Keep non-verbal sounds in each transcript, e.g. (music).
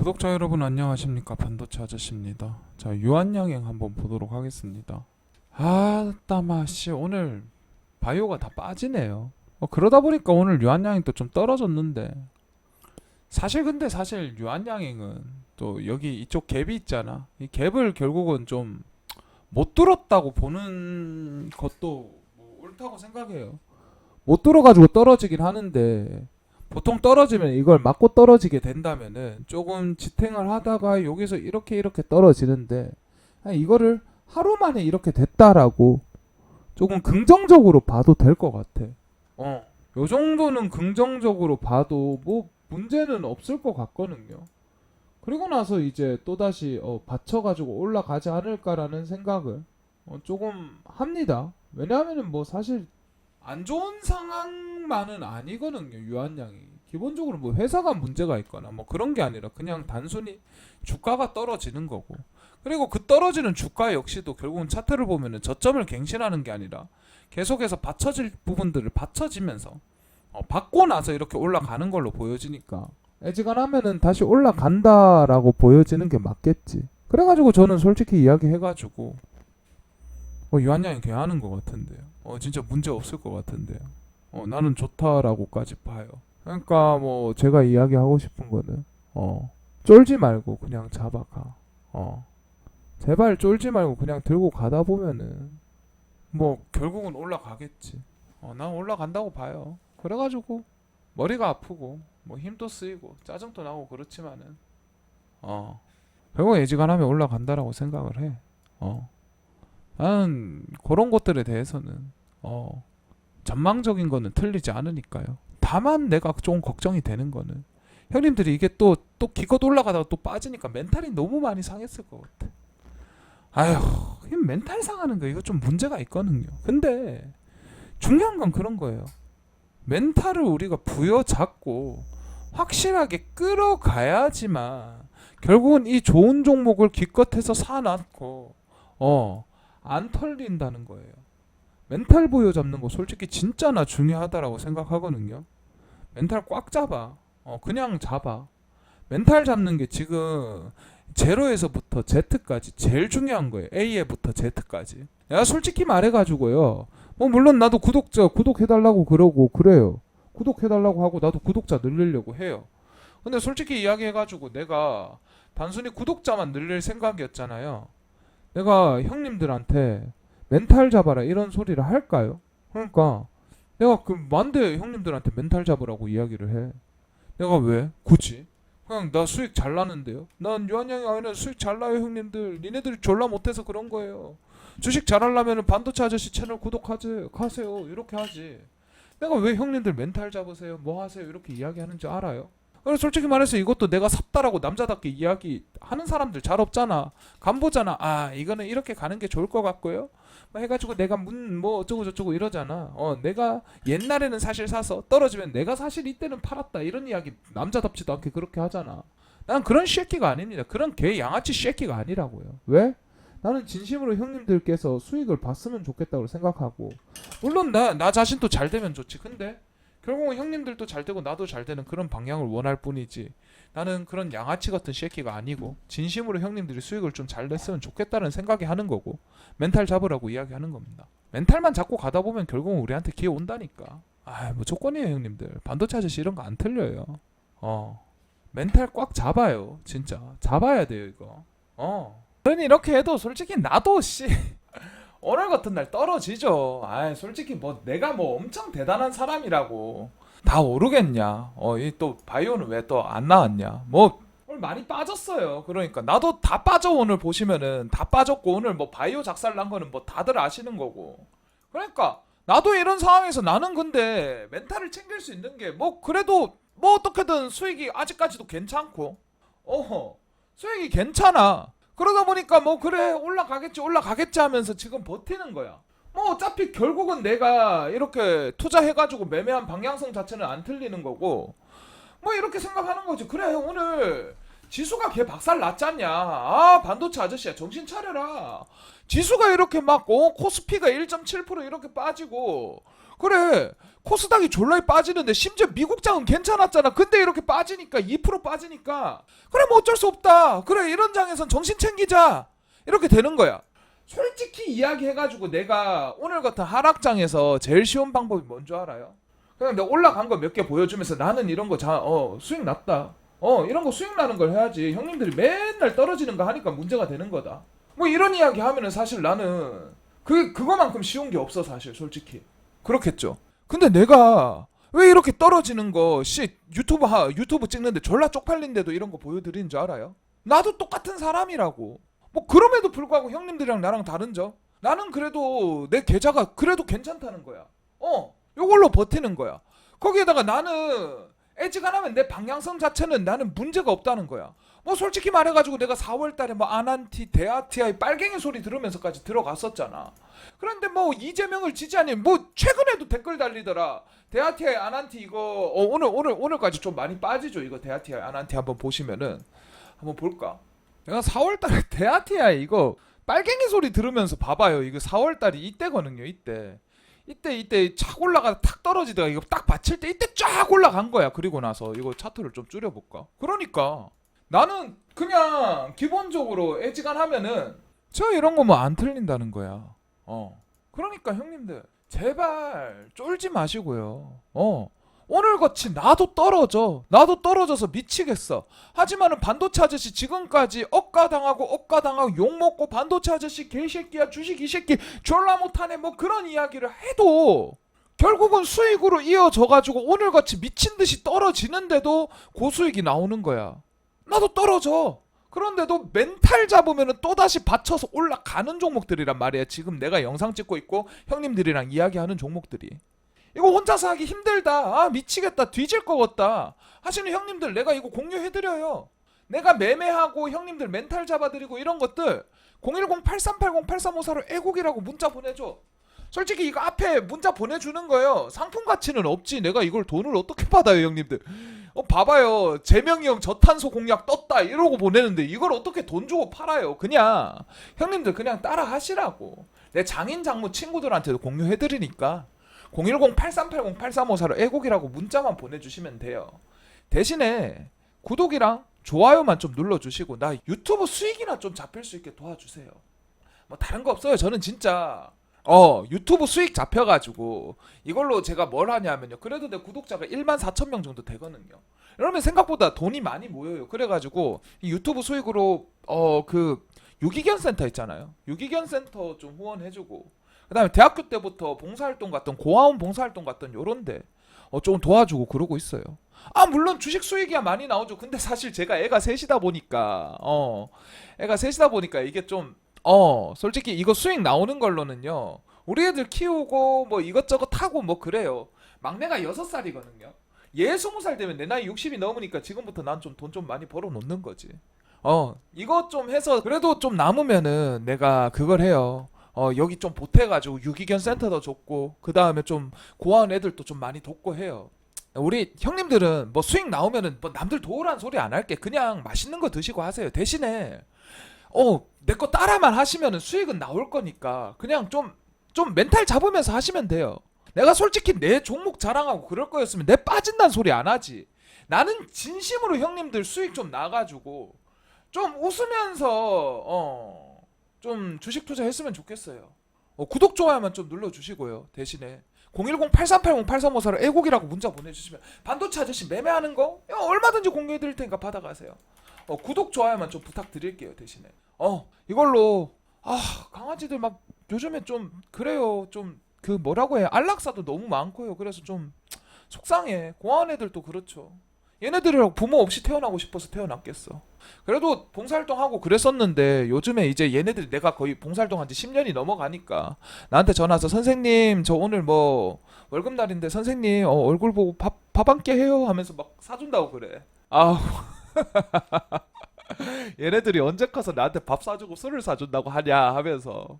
구독자 여러분 안녕하십니까 반도체 아저씨입니다. 자 유한양행 한번 보도록 하겠습니다. 아따마 씨 오늘 바이오가 다 빠지네요. 어, 그러다 보니까 오늘 유한양행 또좀 떨어졌는데 사실 근데 사실 유한양행은 또 여기 이쪽 갭이 있잖아. 이 갭을 결국은 좀 못 뚫었다고 보는 것도 뭐 옳다고 생각해요. 못 뚫어가지고 떨어지긴 하는데 보통 떨어지면 이걸 맞고 떨어지게 된다면은 조금 지탱을 하다가 여기서 이렇게 이렇게 떨어지는데 아니, 이거를 하루 만에 이렇게 됐다라고 조금 긍정적으로 봐도 될 것 같아. 어. 요 정도는 긍정적으로 봐도 뭐 문제는 없을 것 같거든요. 그리고 나서 이제 또다시 어, 받쳐가지고 올라가지 않을까라는 생각을 어, 조금 합니다. 왜냐하면은 뭐 사실 안 좋은 상황만은 아니거든요 유한양이 기본적으로 뭐 회사가 문제가 있거나 뭐 그런 게 아니라 그냥 단순히 주가가 떨어지는 거고 그리고 그 떨어지는 주가 역시도 결국은 차트를 보면은 저점을 갱신하는 게 아니라 계속해서 받쳐질 부분들을 받쳐지면서 어, 받고 나서 이렇게 올라가는 걸로 보여지니까 애지간하면은 다시 올라간다라고 보여지는 게 맞겠지 그래가지고 저는 솔직히 이야기해가지고 어, 유한양이 개하는 것 같은데요. 어, 진짜 문제 없을 것 같은데요. 어, 나는 좋다라고까지 봐요. 그러니까 뭐 제가 이야기하고 싶은 거는 어, 쫄지 말고 그냥 잡아가. 어, 제발 쫄지 말고 그냥 들고 가다 보면은 뭐 결국은 올라가겠지. 어, 난 올라간다고 봐요. 그래가지고 머리가 아프고 뭐 힘도 쓰이고 짜증도 나고 그렇지만은 어, 결국 예지간하면 올라간다라고 생각을 해. 어. 나는 그런 것들에 대해서는 어 전망적인 거는 틀리지 않으니까요. 다만 내가 좀 걱정이 되는 거는 형님들이 이게 또 또 기껏 올라가다가 또 빠지니까 멘탈이 너무 많이 상했을 것 같아. 아휴, 이 멘탈 상하는 거 이거 좀 문제가 있거든요. 근데 중요한 건 그런 거예요. 멘탈을 우리가 부여잡고 확실하게 끌어가야지만 결국은 이 좋은 종목을 기껏해서 사놨고 어 안 털린다는 거예요. 멘탈 보여 잡는 거 솔직히 진짜 나 중요하다라고 생각하거든요. 멘탈 꽉 잡아. 어, 그냥 잡아. 멘탈 잡는 게 지금 제로에서부터 Z까지 제일 중요한 거예요. A에부터 Z까지. 내가 솔직히 말해가지고요. 뭐 물론 나도 구독자 구독해달라고 그러고 그래요. 구독해달라고 하고 나도 구독자 늘리려고 해요. 근데 솔직히 이야기해가지고 내가 단순히 구독자만 늘릴 생각이었잖아요. 내가 형님들한테 멘탈 잡아라 이런 소리를 할까요? 그러니까 내가 그 만데 형님들한테 멘탈 잡으라고 이야기를 해. 내가 왜? 굳이? 그냥 나 수익 잘 나는데요. 난 유한양이 아니라 수익 잘 나요 형님들. 니네들이 졸라 못해서 그런 거예요. 주식 잘하려면 반도체 아저씨 채널 구독하지 가세요. 이렇게 하지. 내가 왜 형님들 멘탈 잡으세요? 뭐 하세요? 이렇게 이야기하는지 알아요? 솔직히 말해서 이것도 내가 삽다라고 남자답게 이야기하는 사람들 잘 없잖아. 간 보잖아. 아 이거는 이렇게 가는 게 좋을 것 같고요. 뭐 해가지고 내가 문 뭐 어쩌고 저쩌고 이러잖아. 어 내가 옛날에는 사실 사서 떨어지면 내가 사실 이때는 팔았다 이런 이야기 남자답지도 않게 그렇게 하잖아. 난 그런 쉐끼가 아닙니다. 그런 개 양아치 쉐끼가 아니라고요. 왜? 나는 진심으로 형님들께서 수익을 봤으면 좋겠다고 생각하고 물론 나 나 자신도 잘 되면 좋지. 근데 결국은 형님들도 잘 되고 나도 잘 되는 그런 방향을 원할 뿐이지. 나는 그런 양아치 같은 쉐끼가 아니고 진심으로 형님들이 수익을 좀 잘 냈으면 좋겠다는 생각이 하는 거고 멘탈 잡으라고 이야기하는 겁니다. 멘탈만 잡고 가다 보면 결국은 우리한테 기회 온다니까. 아, 뭐 조건이에요, 형님들. 반도체 아저씨 이런 거 안 틀려요. 어. 멘탈 꽉 잡아요, 진짜. 잡아야 돼요, 이거. 어. 그러니 이렇게 해도 솔직히 나도 씨 오늘 같은 날 떨어지죠. 아, 솔직히 뭐 내가 뭐 엄청 대단한 사람이라고 다 오르겠냐? 어, 이 또 바이오는 왜 또 안 나왔냐? 뭐 오늘 많이 빠졌어요. 그러니까 나도 다 빠져 오늘 보시면은 다 빠졌고 오늘 뭐 바이오 작살 난 거는 뭐 다들 아시는 거고. 그러니까 나도 이런 상황에서 나는 근데 멘탈을 챙길 수 있는 게 뭐 그래도 뭐 어떻게든 수익이 아직까지도 괜찮고 어허 수익이 괜찮아. 그러다 보니까 뭐 그래 올라가겠지 올라가겠지 하면서 지금 버티는 거야. 뭐 어차피 결국은 내가 이렇게 투자해가지고 매매한 방향성 자체는 안 틀리는 거고 뭐 이렇게 생각하는 거지. 그래 오늘 지수가 개 박살 났잖냐. 아 반도체 아저씨야 정신 차려라. 지수가 이렇게 막 어, 코스피가 1.7% 이렇게 빠지고 그래 코스닥이 졸라이 빠지는데 심지어 미국장은 괜찮았잖아. 근데 이렇게 빠지니까 2% 빠지니까 그래 뭐 어쩔 수 없다. 그래 이런 장에선 정신 챙기자. 이렇게 되는 거야. 솔직히 이야기해가지고 내가 오늘 같은 하락장에서 제일 쉬운 방법이 뭔 줄 알아요? 그냥 내가 올라간 거 몇 개 보여주면서 나는 이런 거 자, 어, 수익 났다. 어, 이런 거 수익 나는 걸 해야지. 형님들이 맨날 떨어지는 거 하니까 문제가 되는 거다. 뭐 이런 이야기 하면은 사실 나는 그 그거만큼 쉬운 게 없어 사실 솔직히. 그렇겠죠. 근데 내가 왜 이렇게 떨어지는 거씨 유튜브 하 유튜브 찍는데 졸라 쪽팔린데도 이런 거 보여드리는 줄 알아요? 나도 똑같은 사람이라고. 뭐 그럼에도 불구하고 형님들이랑 나랑 다른 점? 나는 그래도 내 계좌가 그래도 괜찮다는 거야. 어, 요걸로 버티는 거야. 거기에다가 나는 애지간하면 내 방향성 자체는 나는 문제가 없다는 거야. 뭐 솔직히 말해가지고 내가 4월달에 뭐 아난티, 데아티아의 빨갱이 소리 들으면서까지 들어갔었잖아. 그런데 뭐 이재명을 지지하니 뭐 최근에도 댓글 달리더라. 데아티아의 아난티 이거 어, 오늘 오늘 오늘까지 좀 많이 빠지죠. 이거 데아티아의 아난티 한번 보시면은 한번 볼까? 내가 4월달에 (laughs) 데아티아 이거 빨갱이 소리 들으면서 봐봐요. 이거 4월달이 이때거든요. 이때. 이때 이때 착 올라가 탁 떨어지다가 이거 딱 받칠 때 이때 쫙 올라간 거야. 그리고 나서 이거 차트를 좀 줄여볼까? 그러니까 나는 그냥 기본적으로 애지간하면은 저 이런 거 뭐 안 틀린다는 거야. 어. 그러니까 형님들 제발 쫄지 마시고요. 어. 오늘 같이 나도 떨어져. 나도 떨어져서 미치겠어. 하지만은 반도체 아저씨 지금까지 억가당하고 억가당하고 욕먹고 반도체 아저씨 개새끼야 주식 이 새끼 졸라 못하네 뭐 그런 이야기를 해도 결국은 수익으로 이어져 가지고 오늘 같이 미친 듯이 떨어지는데도 고수익이 나오는 거야. 나도 떨어져. 그런데도 멘탈 잡으면은 또다시 받쳐서 올라가는 종목들이란 말이야. 지금 내가 영상 찍고 있고 형님들이랑 이야기하는 종목들이. 이거 혼자서 하기 힘들다. 아, 미치겠다. 뒤질 것 같다. 하시는 형님들 내가 이거 공유해드려요. 내가 매매하고 형님들 멘탈 잡아드리고 이런 것들 010-8380-8354로 애국이라고 문자 보내줘. 솔직히 이거 앞에 문자 보내주는 거예요. 상품 가치는 없지. 내가 이걸 돈을 어떻게 받아요, 형님들. 어, 봐봐요. 재명이 형 저탄소 공약 떴다. 이러고 보내는데 이걸 어떻게 돈 주고 팔아요. 그냥 형님들 그냥 따라 하시라고. 내 장인 장모 친구들한테도 공유해 드리니까 010-8380-8354로 애국이라고 문자만 보내주시면 돼요. 대신에 구독이랑 좋아요만 좀 눌러주시고 나 유튜브 수익이나 좀 잡힐 수 있게 도와주세요. 뭐 다른 거 없어요. 저는 진짜 어 유튜브 수익 잡혀가지고 이걸로 제가 뭘 하냐면요. 그래도 내 구독자가 1만 4천 명 정도 되거든요. 이러면 생각보다 돈이 많이 모여요. 그래가지고 이 유튜브 수익으로 어 그 유기견 센터 있잖아요. 유기견 센터 좀 후원해주고 그다음에 대학교 때부터 봉사활동 갔던 고아원 봉사활동 갔던 요런데 어 좀 도와주고 그러고 있어요. 아 물론 주식 수익이야 많이 나오죠. 근데 사실 제가 애가 셋이다 보니까 어 애가 셋이다 보니까 이게 좀 어 솔직히 이거 수익 나오는 걸로는요. 우리 애들 키우고 뭐 이것저것 하고 뭐 그래요. 막내가 여섯 살이거든요. 얘 스무 살 되면 내 나이 60이 넘으니까 지금부터 난 좀 돈 좀 많이 벌어 놓는 거지. 어 이것 좀 해서 그래도 좀 남으면은 내가 그걸 해요. 어 여기 좀 보태가지고 유기견 센터도 줬고 그 다음에 좀 고아원 애들도 좀 많이 돕고 해요. 우리 형님들은 뭐 수익 나오면은 뭐 남들 도우란 소리 안 할게. 그냥 맛있는 거 드시고 하세요. 대신에 어 내 거 따라만 하시면은 수익은 나올 거니까 그냥 좀 좀 멘탈 잡으면서 하시면 돼요. 내가 솔직히 내 종목 자랑하고 그럴 거였으면 내 빠진다는 소리 안 하지. 나는 진심으로 형님들 수익 좀 나가지고 좀 웃으면서 어 좀 주식 투자했으면 좋겠어요. 어, 구독 좋아요만 좀 눌러주시고요. 대신에 010-8380-8354로 애국이라고 문자 보내주시면 반도체 아저씨 매매하는 거 야, 얼마든지 공유해드릴 테니까 받아가세요. 어, 구독 좋아요만 좀 부탁드릴게요 대신에. 어 이걸로 아 강아지들 막 요즘에 좀 그래요 좀 그 뭐라고 해 안락사도 너무 많고요. 그래서 좀 속상해. 고아원 애들도 그렇죠. 얘네들이랑 부모 없이 태어나고 싶어서 태어났겠어. 그래도 봉사활동하고 그랬었는데 요즘에 이제 얘네들이 내가 거의 봉사활동한 지 10년이 넘어가니까 나한테 전화 와서 선생님 저 오늘 뭐 월급 날인데 선생님 어, 얼굴 보고 밥 밥 한 끼 해요 하면서 막 사준다고 그래. 아우 (laughs) 얘네들이 언제 커서 나한테 밥 사주고 술을 사준다고 하냐 하면서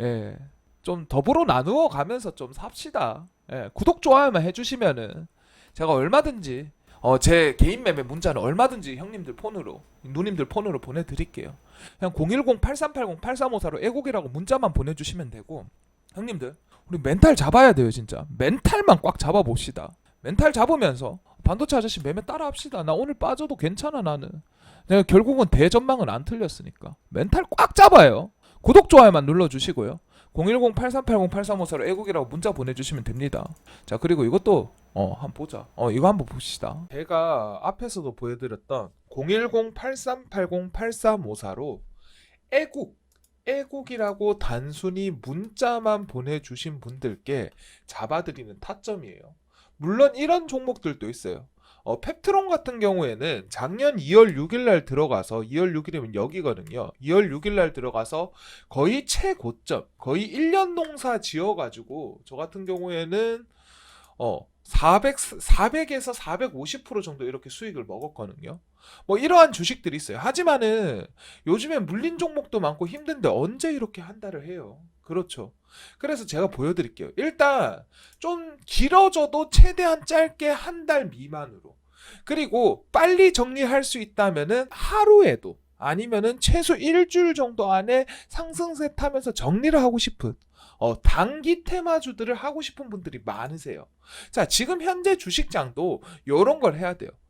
예. 좀 더불어 나누어 가면서 좀 삽시다. 예. 구독 좋아요만 해주시면은 제가 얼마든지 어, 제 개인 매매 문자는 얼마든지 형님들 폰으로 누님들 폰으로 보내드릴게요. 그냥 010-8380-8354로 애국이라고 문자만 보내주시면 되고 형님들 우리 멘탈 잡아야 돼요 진짜 멘탈만 꽉 잡아봅시다 멘탈 잡으면서 반도체 아저씨 매매 따라합시다. 나 오늘 빠져도 괜찮아 나는. 내가 결국은 대전망은 안 틀렸으니까. 멘탈 꽉 잡아요. 구독 좋아요만 눌러주시고요. 010-8380-8354로 애국이라고 문자 보내주시면 됩니다. 자 그리고 이것도 어 한번 보자. 어 이거 한번 봅시다. 제가 앞에서도 보여드렸던 010-8380-8354로 애국 애국이라고 단순히 문자만 보내주신 분들께 잡아드리는 타점이에요. 물론 이런 종목들도 있어요. 어, 펩트론 같은 경우에는 작년 2월 6일 날 들어가서 2월 6일이면 여기거든요. 2월 6일 날 들어가서 거의 최고점, 거의 1년 농사 지어 가지고 저 같은 경우에는 어 400, 400에서 450% 정도 이렇게 수익을 먹었거든요. 뭐 이러한 주식들이 있어요. 하지만은 요즘에 물린 종목도 많고 힘든데 언제 이렇게 한 달을 해요? 그렇죠. 그래서 제가 보여드릴게요. 일단 좀 길어져도 최대한 짧게 한 달 미만으로. 그리고 빨리 정리할 수 있다면은 하루에도 아니면은 최소 일주일 정도 안에 상승세 타면서 정리를 하고 싶은 어, 단기 테마주들을 하고 싶은 분들이 많으세요. 자, 지금 현재 주식장도 이런 걸 해야 돼요.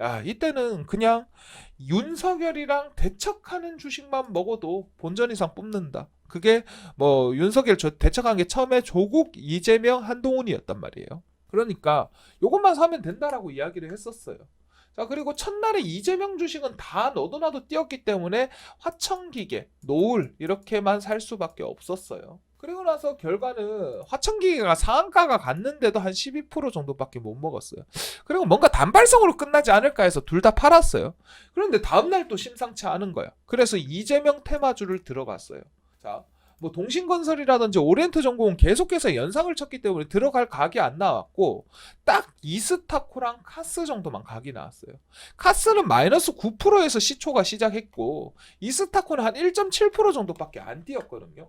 야, 이때는 그냥 윤석열이랑 대척하는 주식만 먹어도 본전 이상 뽑는다. 그게 뭐 윤석열 저- 대척한 게 처음에 조국, 이재명, 한동훈이었단 말이에요. 그러니까 요것만 사면 된다라고 이야기를 했었어요. 자, 그리고 첫날에 이재명 주식은 다 너도 나도 뛰었기 때문에 화천기계, 노을 이렇게만 살 수밖에 없었어요. 그리고 나서 결과는 화천기계가 상한가가 갔는데도 한 12% 정도밖에 못 먹었어요. 그리고 뭔가 단발성으로 끝나지 않을까 해서 둘 다 팔았어요. 그런데 다음날 또 심상치 않은 거야. 그래서 이재명 테마주를 들어갔어요. 자, 뭐 동신건설이라든지 오리엔트 전공은 계속해서 연상을 쳤기 때문에 들어갈 각이 안 나왔고 딱 이스타코랑 카스 정도만 각이 나왔어요. 카스는 마이너스 9%에서 시초가 시작했고 이스타코는 한 1.7% 정도밖에 안 뛰었거든요.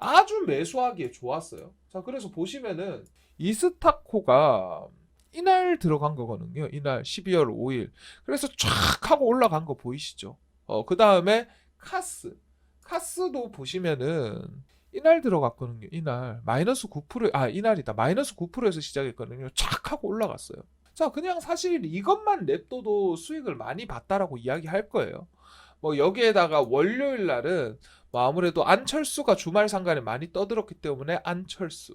아주 매수하기에 좋았어요. 자, 그래서 보시면은 이스타코가 이날 들어간 거거든요. 이날 12월 5일. 그래서 쫙 하고 올라간 거 보이시죠? 어, 그 다음에 카스. 카스도 보시면은 이날 들어갔거든요. 이날 마이너스 9% 아, 이날이다. 마이너스 9%에서 시작했거든요. 쫙 하고 올라갔어요. 자, 그냥 사실 이것만 냅둬도 수익을 많이 봤다라고 이야기할 거예요. 뭐 여기에다가 월요일 날은 뭐 아무래도 안철수가 주말 상간에 많이 떠들었기 때문에 안철수,